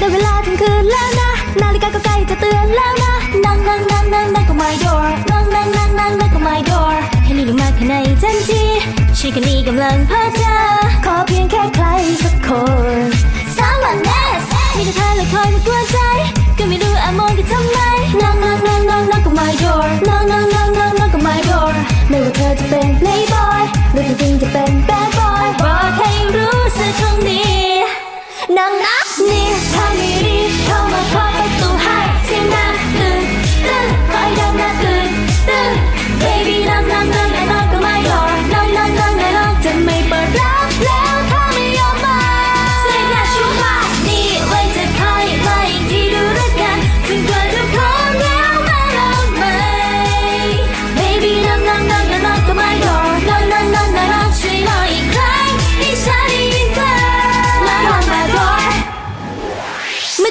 ได้เวลาถึงคืนแล้วนะ นาฬิกาก็ใกล้จะเตือนแล้วนะ นั่งนั่งนั่งนั่งนั่งก็ my door นั่งนั่งนั่งนั่งนั่งก็ my door ให้นี่มาข้างในทันทีฉันก็นี่กำลังเพ้อเจอขอเพียงแค่ใครสักคน Someone else มีแต่เธอเลยคอยมากวนใจ ก็ไม่รู้อามองกันทำไนับนี่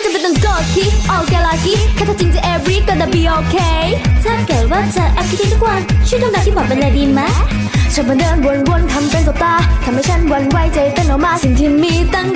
จำเป็นต้องกดคิดออกแกลาคิดแค่ถ้าจริงจะ every gonna be okay ถ้าเกิดว่าเธอแอบคิดทุกวัน ช่วยทำแบบที่บอกไปเลยดีไหมฉันมาเดินวนๆทำเป็นสบตาทำให้ฉันวันไหวใจเต้นออกมาสิ่งที่มีตั้ง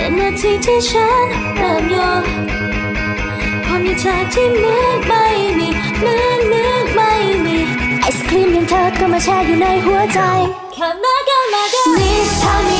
เป็นนาทีที่ฉันเริ่มยอมพอมีเธอที่เหมือนไม่มีเหมือนเหมือนไม่มีไอศครีมอย่างเธอก็มาแช่อยู่ในหัวใจ Come knock on my door นี่ถ้าไม่รีบ